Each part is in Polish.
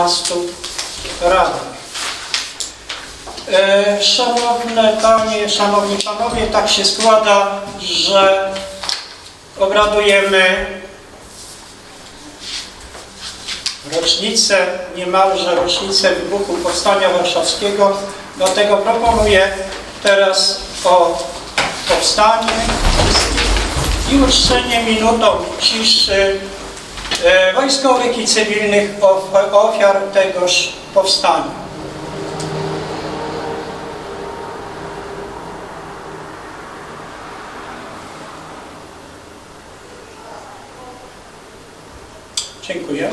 11 radnych. E, Szanowne Panie, Szanowni Panowie, tak się składa, że obradujemy rocznicę, niemalże rocznicę wybuchu Powstania Warszawskiego, dlatego proponuję teraz o powstanie i uczczenie minutą ciszy wojskowych i cywilnych of- ofiar tegoż powstania. Dziękuję.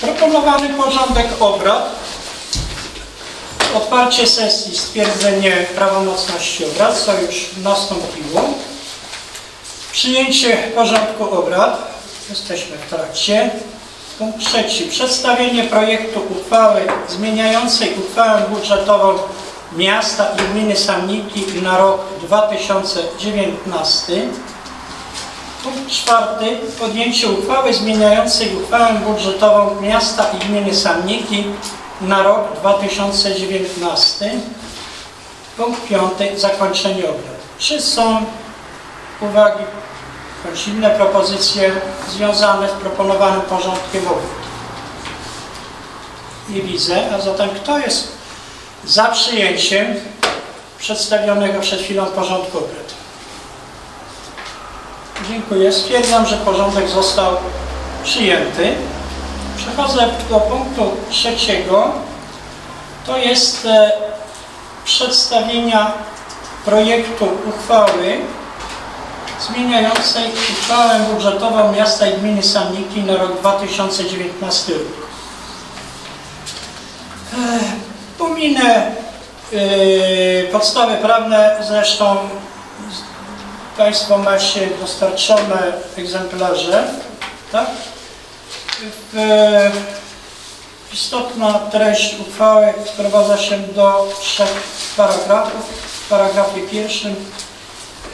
Proponowany porządek obrad. Otwarcie sesji, stwierdzenie prawomocności obrad, co już nastąpiło. Przyjęcie porządku obrad. Jesteśmy w trakcie. Punkt trzeci. Przedstawienie projektu uchwały zmieniającej uchwałę budżetową miasta i gminy Samniki na rok 2019. Punkt czwarty. Podjęcie uchwały zmieniającej uchwałę budżetową miasta i gminy Samniki na rok 2019. Punkt piąty. Zakończenie obrad. Czy są uwagi bądź inne propozycje związane z proponowanym porządkiem obrad? Nie widzę, a zatem kto jest za przyjęciem przedstawionego przed chwilą porządku obrad? Dziękuję. Stwierdzam, że porządek został przyjęty. Przechodzę do punktu trzeciego. To jest e, przedstawienia projektu uchwały zmieniającej uchwałę budżetową miasta i gminy Samniki na rok 2019 rok. E, Pominę e, podstawy prawne, zresztą Państwo macie dostarczone egzemplarze, tak? W, istotna treść uchwały sprowadza się do trzech paragrafów. W paragrafie pierwszym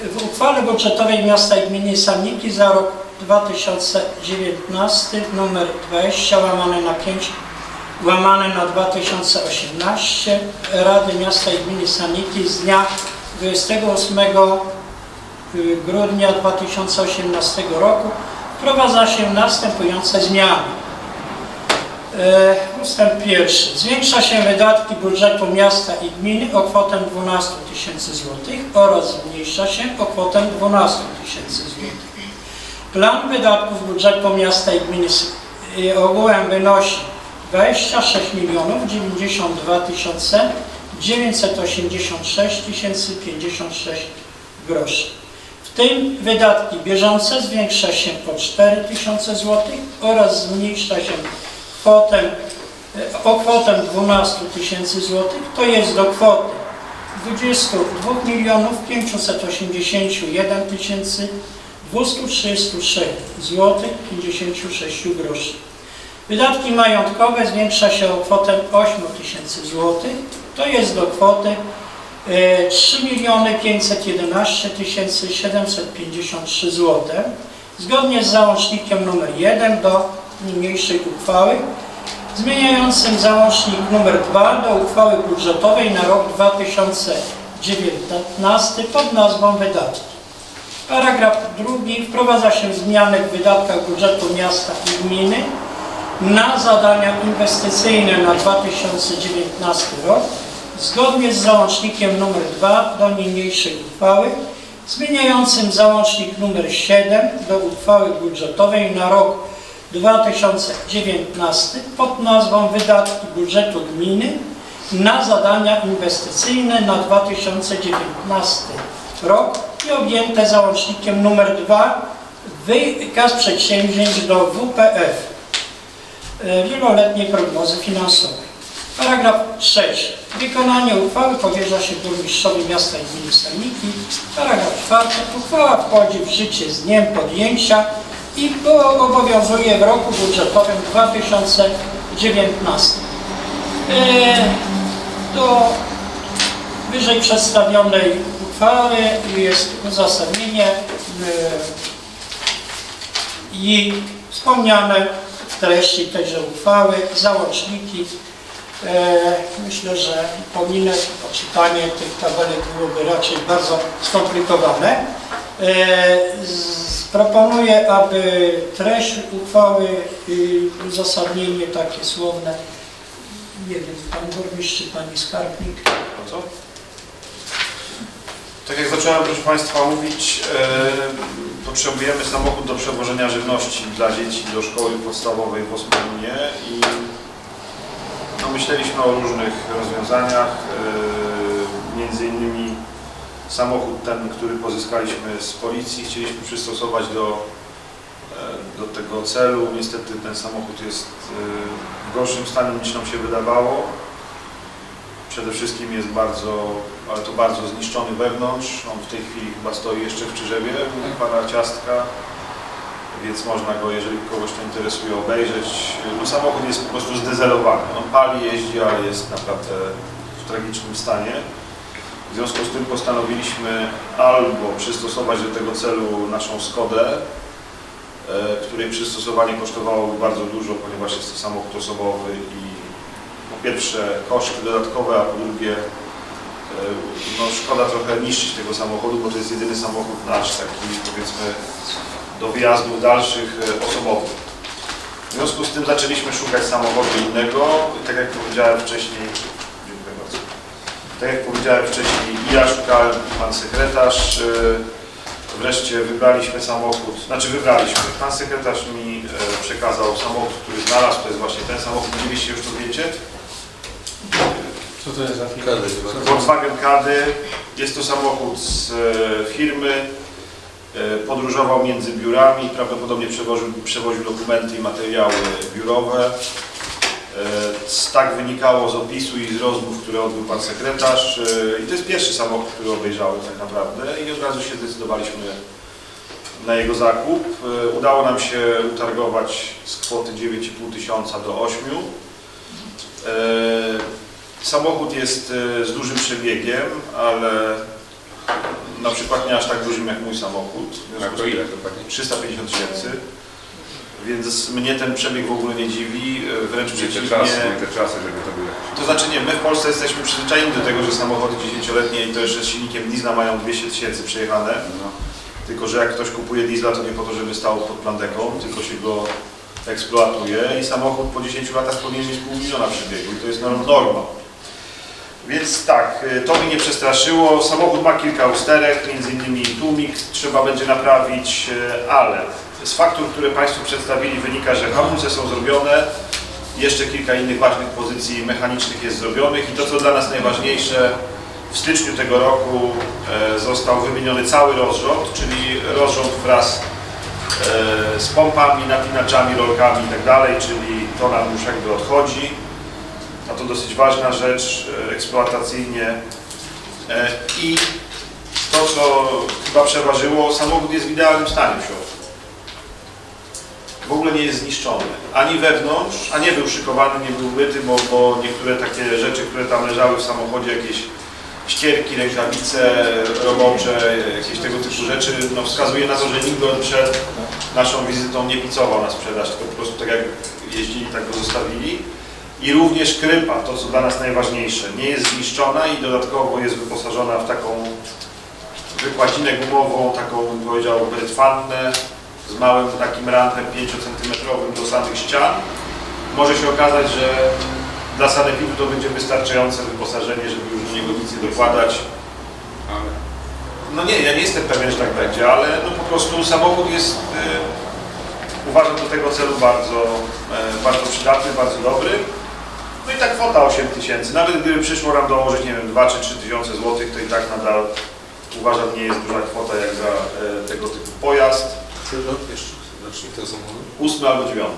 w uchwale budżetowej miasta i gminy Samniki za rok 2019 numer 20 łamane na 5 łamane na 2018 Rady Miasta i Gminy Samniki z dnia 28 grudnia 2018 roku wprowadza się następujące zmiany. E, Ustęp pierwszy. Zwiększa się wydatki budżetu miasta i gminy o kwotę 12 tysięcy złotych oraz zmniejsza się o kwotę 12 tysięcy złotych. Plan wydatków budżetu miasta i gminy y, ogółem wynosi 26 milionów 92 tysiące 986 tysięcy 56 groszy. Tym wydatki bieżące zwiększa się o 4 tysiące złotych oraz zmniejsza się kwotę, e, o kwotę 12 tysięcy złotych, to jest do kwoty 22 milionów 581 tysięcy 233 złotych 56 groszy. Wydatki majątkowe zwiększa się o kwotę 8 tysięcy złotych, to jest do kwoty 3 miliony 511 tysięcy 753 zł. Zgodnie z załącznikiem numer 1 do niniejszej uchwały, zmieniającym załącznik numer 2 do uchwały budżetowej na rok 2019 pod nazwą wydatki. Paragraf drugi wprowadza się zmiany w wydatkach budżetu miasta i gminy na zadania inwestycyjne na 2019 rok zgodnie z załącznikiem nr 2 do niniejszej uchwały zmieniającym załącznik nr 7 do uchwały budżetowej na rok 2019 pod nazwą wydatki budżetu gminy na zadania inwestycyjne na 2019 rok i objęte załącznikiem nr 2 wykaz przedsięwzięć do WPF e, wieloletniej prognozy finansowej. Paragraf trzeci. Wykonanie uchwały powierza się burmistrzowi miasta i gminy Samniki. Paragraf czwarty. Uchwała wchodzi w życie z dniem podjęcia i bo- obowiązuje w roku budżetowym 2019. E, Do wyżej przedstawionej uchwały jest uzasadnienie. E, i wspomniane w treści tejże uchwały załączniki. E, Myślę, że pominek, poczytanie tych tabelek byłoby raczej bardzo skomplikowane. E, Proponuję, aby treść uchwały, y, uzasadnienie takie słowne, nie wiem, pan burmistrz czy pani skarbnik, co? Tak jak zacząłem, proszę Państwa, mówić, e, potrzebujemy samochód do przewożenia żywności dla dzieci do szkoły podstawowej w Osmaninie i myśleliśmy o różnych rozwiązaniach, e, między innymi samochód ten, który pozyskaliśmy z policji, chcieliśmy przystosować do, e, do tego celu. Niestety ten samochód jest e, w gorszym stanie niż nam się wydawało. Przede wszystkim jest bardzo, ale to bardzo zniszczony wewnątrz. On w tej chwili chyba stoi jeszcze w Czyżewie, pana Ciastka, więc można go, jeżeli kogoś to interesuje, obejrzeć. No, samochód jest po prostu zdezelowany. On pali, jeździ, ale jest naprawdę w tragicznym stanie. W związku z tym postanowiliśmy albo przystosować do tego celu naszą Skodę, e, której przystosowanie kosztowałoby bardzo dużo, ponieważ jest to samochód osobowy i po pierwsze koszty dodatkowe, a po drugie e, no, szkoda trochę niszczyć tego samochodu, bo to jest jedyny samochód nasz, taki powiedzmy do wyjazdów dalszych e, osobowych. W związku z tym zaczęliśmy szukać samochodu innego i tak jak powiedziałem wcześniej, dziękuję bardzo. Tak jak powiedziałem wcześniej, i ja szukałem, i pan sekretarz. e, Wreszcie wybraliśmy samochód, znaczy wybraliśmy. Pan sekretarz mi e, przekazał samochód, który znalazł, to jest właśnie ten samochód, widzieliście już to zdjęcie? Co to jest za firma? Volkswagen Kady. Jest to samochód z firmy. E, Podróżował między biurami, prawdopodobnie przewoził, przewoził dokumenty i materiały biurowe. E, Tak wynikało z opisu i z rozmów, które odbył pan sekretarz. E, I to jest pierwszy samochód, który obejrzałem tak naprawdę i od razu się zdecydowaliśmy na jego zakup. Udało nam się utargować z kwoty 9,5 tysiąca do 8. E, Samochód jest z dużym przebiegiem, ale na przykład nie aż tak dużym jak mój samochód. W związku to z tym ile dokładnie? 350 tysięcy. Więc mnie ten przebieg w ogóle nie dziwi, e, wręcz Nie przeciwnie. te czasy, nie te czasy, żeby to było. To znaczy nie, my w Polsce jesteśmy przyzwyczajeni do tego, że samochody 10-letnie i to jeszcze z silnikiem diesla mają 200 tysięcy przejechane. No. Tylko, że jak ktoś kupuje diesla, to nie po to, żeby stał pod plandeką, tylko się go eksploatuje i samochód po 10 latach powinien mieć pół miliona przebiegu i to jest norm- norma. Więc tak, y, to mnie nie przestraszyło. Samochód ma kilka usterek, między innymi tłumik trzeba będzie naprawić, y, ale z faktur, które Państwu przedstawili wynika, że hamulce są zrobione, jeszcze kilka innych ważnych pozycji mechanicznych jest zrobionych i to, co dla nas najważniejsze, w styczniu tego roku e, został wymieniony cały rozrząd, czyli rozrząd wraz z pompami, napinaczami, rolkami i tak czyli to nam już jakby odchodzi. A to dosyć ważna rzecz e, eksploatacyjnie. E, I to, co chyba przeważyło, samochód jest w idealnym stanie w środku. W ogóle nie jest zniszczony. Ani wewnątrz, a nie był szykowany, nie był myty, bo, bo niektóre takie rzeczy, które tam leżały w samochodzie, jakieś ścierki, rękawice robocze, jakieś tego typu rzeczy, no wskazuje na to, że nikt go przed naszą wizytą nie picował na sprzedaż, tylko po prostu tak jak jeździli, tak go zostawili. I również krypa, to co dla nas najważniejsze, nie jest zniszczona i dodatkowo jest wyposażona w taką wykładzinę gumową, taką bym powiedział brytwannę, z małym takim rantem 5 cm do samych ścian. Może się okazać, że dla sanepidu to będzie wystarczające wyposażenie, żeby już do niego nic nie dokładać. No nie, ja nie jestem pewien, że tak będzie, ale no po prostu samochód jest, y, uważam do tego celu bardzo, e, bardzo przydatny, bardzo dobry. No i ta kwota 8 tysięcy, nawet gdyby przyszło nam dołożyć, nie wiem, 2 czy 3 tysiące złotych, to i tak nadal uważam nie jest duża kwota jak za e, tego typu pojazd. Który rok jeszcze? Znaczy te samochody? 8 albo 9.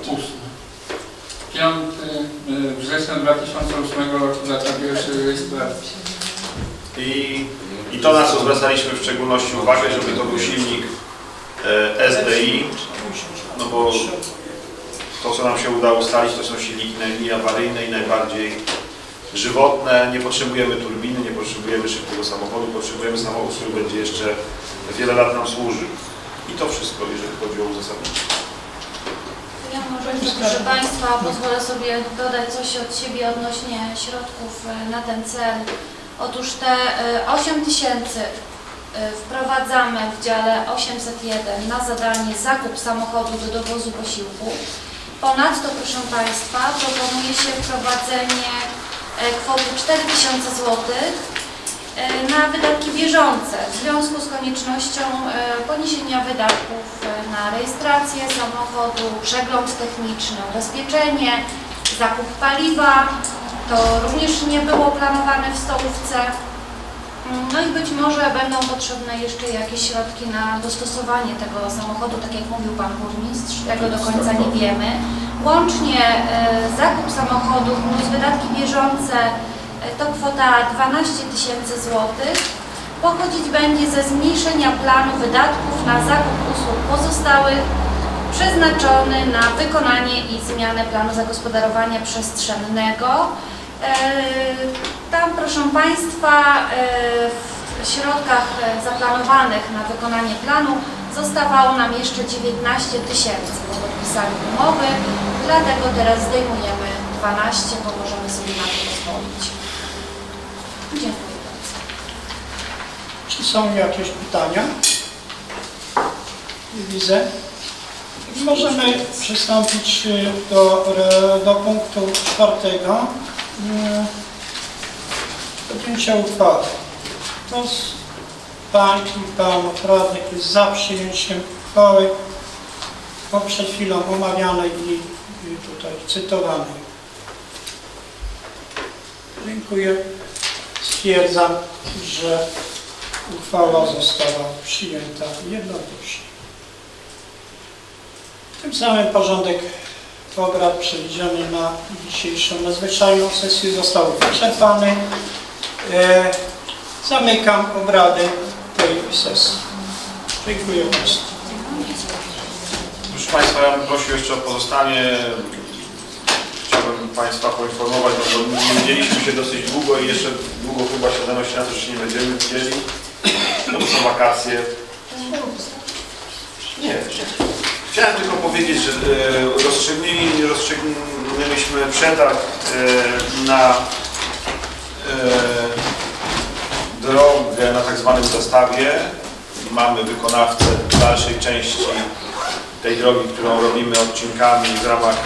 5 y, września 2008 roku data pierwszej rejestracji. I, I to na co zwracaliśmy w szczególności uwagę, żeby to był silnik e, SDI, no bo to co nam się udało ustalić to są silniki najmniej awaryjne i najbardziej żywotne. Nie potrzebujemy turbiny, nie potrzebujemy szybkiego samochodu, potrzebujemy samochód, który będzie jeszcze wiele lat nam służył. I to wszystko, jeżeli chodzi o uzasadnienie. Dobrze, proszę Państwa, pozwolę sobie dodać coś od siebie odnośnie środków e, na ten cel. Otóż te e, 8 tysięcy e, wprowadzamy w dziale 801 na zadanie zakup samochodu do dowozu posiłku. Ponadto, proszę Państwa, proponuje się wprowadzenie e, kwoty 4000 zł e, na wydatki bieżące w związku z koniecznością e, poniesienia wydatków na rejestrację samochodu, przegląd techniczny, ubezpieczenie, zakup paliwa. To również nie było planowane w stołówce. No i być może będą potrzebne jeszcze jakieś środki na dostosowanie tego samochodu, tak jak mówił Pan Burmistrz, tego do końca nie wiemy. Łącznie e, zakup samochodu plus wydatki bieżące e, to kwota 12 tysięcy złotych. Pochodzić będzie ze zmniejszenia planu wydatków na zakup usług pozostałych przeznaczony na wykonanie i zmianę planu zagospodarowania przestrzennego. E, Tam, proszę Państwa, e, w środkach e, zaplanowanych na wykonanie planu zostawało nam jeszcze 19 tysięcy po podpisaniu umowy, dlatego teraz zdejmujemy 12, bo możemy sobie na to pozwolić. Dziękuję bardzo. Czy są jakieś pytania? Nie widzę. Możemy przystąpić do, do punktu czwartego. Podjęcie uchwały. Kto z pań i panów radnych jest za przyjęciem uchwały o przed chwilą omawianej i, i tutaj cytowanej? Dziękuję. Stwierdzam, że uchwała została przyjęta jednogłośnie. Tym samym porządek obrad przewidziany na dzisiejszą nadzwyczajną sesję został wyczerpany. E, Zamykam obrady tej sesji. Dziękuję Państwu. Proszę Państwa, ja bym prosił jeszcze o pozostanie. Chciałbym Państwa poinformować, bo nie widzieliśmy się dosyć długo i jeszcze długo chyba zanosi na to, że się nie będziemy widzieli. To są wakacje. Nie. Chciałem tylko powiedzieć, że e, rozstrzygnęli, rozstrzygnęliśmy przetarg e, na e, drogę na tak zwanym zastawie. Mamy wykonawcę dalszej części tej drogi, którą robimy odcinkami w ramach